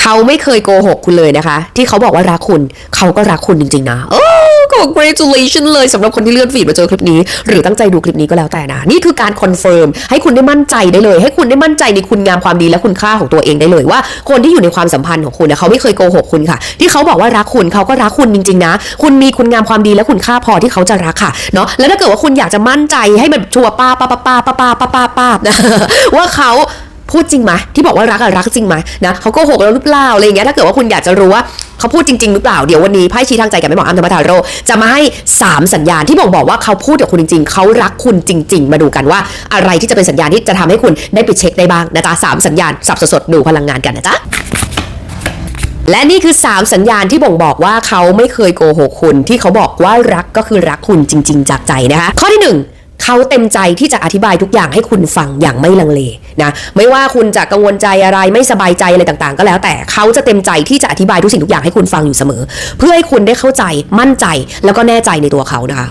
เขาไม่เคยโกหกคุณเลยนะคะ ที่เขาบอกว่ารักคุณ เขาก็รักคุณจริงๆนะโอ้ congratulation เลยสำหรับคนที่เลื่อนฟีดมาเจอคลิปนี้ หรือตั้งใจดูคลิปนี้ก็แล้วแต่นะ นี่คือการคอนเฟิร์มให้คุณได้มั่นใจได้เลย ให้คุณได้มั่นใจในคุณงามความดีและคุณค่าของตัวเองได้เลยว่า คนที่อยู่ในความสัมพันธ์ของคุณเนี่ยเขาไม่เคยโกหกคุณค่ะ ที่เขาบอกว่ารักคุณเขาก็รักคุณจริงๆนะ คุณมีคุณงามความดีและคุณค่าพอที่เขาจะรักค่ะเนาะแล้วถ้าเกิดว่าคุณอยากจะมั่นใจให้แบบชัวร์ป้าป้าป้าป้าป้าป้าป้าป้าป้านะว่าเขา พูดจริงไหมที่บอกว่ารักอะรักจริงไหมนะเขาโกหกเราหรือเปล่าอะไรอย่างเงี้ยถ้าเกิดว่าคุณอยากจะรู้ว่าเขาพูดจริงๆหรือเปล่าเดี๋ยววันนี้ไพ่ชี้ทางใจกับแม่หมออัมธรรมทาโรจะมาให้ 3 สัญญาณที่บ่งบอกว่าเขาพูดกับคุณจริง ๆ เขารักคุณจริง ๆ มาดูกันว่าอะไรที่จะเป็นสัญญาณที่จะทำให้คุณได้ไปเช็คได้บ้างนะจ๊ะสามสัญญาณสับสดๆดูพลังงานกันนะจ๊ะและนี่คือ 3 สัญญาณที่บ่งบอกว่าเขาไม่เคยโกหกคุณที่เขาบอกว่ารักก็คือรักคุณจริง ๆ จากใจนะคะข้อที่ 1 เขาเต็มใจที่จะอธิบายทุกอย่างให้คุณฟังอย่างไม่ลังเลนะไม่ว่าคุณจะกังวลใจอะไรไม่สบายใจอะไรต่างๆ ก็แล้วแต่เขาจะเต็มใจที่จะอธิบายทุกสิ่งทุกอย่างให้คุณฟังอยู่เสมอ เพื่อให้คุณได้เข้าใจมั่นใจแล้วก็แน่ใจในตัวเขานะคะ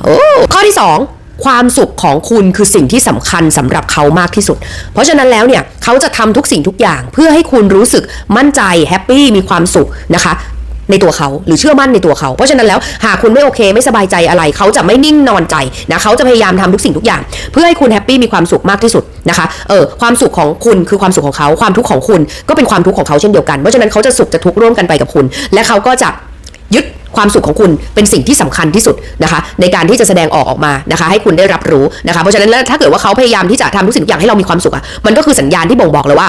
ข้อที่ 2ความสุขของคุณคือสิ่งที่สำคัญสำหรับเขามากที่สุด เพราะฉะนั้นแล้วเนี่ยเขาจะทำทุกสิ่งทุกอย่าง เพื่อให้คุณรู้สึกมั่นใจแฮปปี้มีความสุขนะคะ ในตัวเขาหรือเชื่อมั่นในตัวเขา เพราะฉะนั้นแล้วหากคุณไม่โอเคไม่สบายใจอะไร เขาจะไม่นิ่งนอนใจนะเขาจะพยายามทำทุกสิ่งทุกอย่าง เพื่อให้คุณแฮปปี้มีความสุขมากที่สุดนะคะเออความสุขของคุณคือความสุขของเขาความทุกข์ของคุณก็เป็นความทุกข์ของเขาเช่นเดียวกันเพราะฉะนั้นเขาจะสุขจะทุกข์ร่วมกันไปกับคุณ และเขาก็จะยึดความสุขของคุณเป็นสิ่งที่สำคัญที่สุดนะคะ ในการที่จะแสดงออกออกมานะคะ ให้คุณได้รับรู้นะคะเพราะฉะนั้นแล้วถ้าเกิดว่าเขาพยายามที่จะทำทุกสิ่งทุกอย่างให้เรามีความสุขอะมันก็คือสัญญาณที่บ่งบอกเลยว่า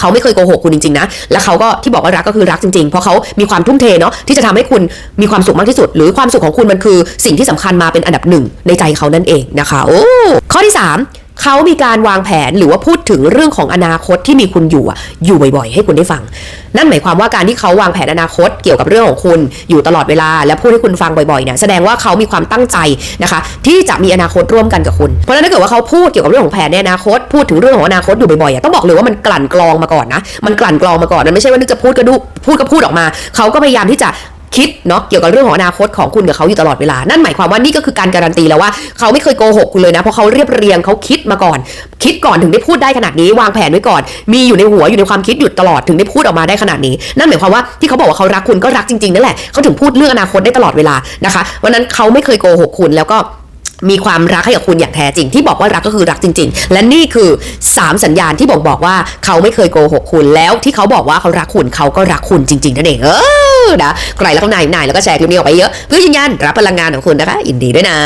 เขาไม่เคยโกหกคุณจริงๆนะ และเขาก็ที่บอกว่ารักก็คือรักจริงๆ เพราะเขามีความทุ่มเทเนาะที่จะทำให้คุณมีความสุขมากที่สุด หรือความสุขของคุณมันคือสิ่งที่สำคัญมาเป็นอันดับหนึ่งในใจเขานั่นเองนะคะโอ้ข้อที่ 3 เขามีการวางแผนหรือว่าพูดถึงเรื่องของอนาคตที่มีคุณอยู่อะอยู่บ่อยๆ ให้คุณได้ฟัง นั่นหมายความว่าการที่เขาวางแผนอนาคตเกี่ยวกับเรื่องของคุณอยู่ตลอดเวลา และพูดให้คุณฟังบ่อยๆเนี่ยแสดงว่าเขามีความตั้งใจนะคะ ที่จะมีอนาคตร่วมกันกับคุณ เพราะฉะนั้นถ้าเกิดว่าเขาพูดเกี่ยวกับเรื่องของแผนในอนาคต พูดถึงเรื่องของอนาคตอยู่บ่อยๆอะต้องบอกเลยว่ามันกลั่นกรองมาก่อนนะมันกลั่นกรองมาก่อนมันไม่ใช่ว่านึกจะพูดก็ดูพูดก็พูดออกมา เขาก็พยายามที่จะ คิดเนาะเกี่ยวกับเรื่องของอนาคตของคุณกับเขาอยู่ตลอดเวลา นั่นหมายความว่านี่ก็คือการการันตีแล้วว่าเขาไม่เคยโกหกคุณเลยนะ เพราะเขาเรียบเรียงเขาคิดมาก่อน คิดก่อนถึงได้พูดได้ขนาดนี้ วางแผนไว้ก่อน มีอยู่ในหัวอยู่ในความคิดหยุดตลอดถึงได้พูดออกมาได้ขนาดนี้ นั่นหมายความว่าที่เขาบอกว่าเขารักคุณก็รักจริงๆนั่นแหละเขาถึงพูดเรื่องอนาคตได้ตลอดเวลานะคะวันนั้นเขาไม่เคยโกหกคุณแล้วก็ มีความรักให้กับคุณอย่างแท้จริง ที่บอกว่ารักก็คือรักจริง ๆ และนี่คือ 3 สัญญาณที่บ่งบอกว่าเขาไม่เคยโกหกคุณแล้วที่เขาบอกว่าเขารักคุณเขาก็รักคุณจริงๆนั่นเองเออนะใครแล้วก็นายนายแล้วก็แชร์คลิปนี้ออกไปเยอะเพื่อยืนยันรับพลังงานของคุณนะคะยินดีด้วยนะ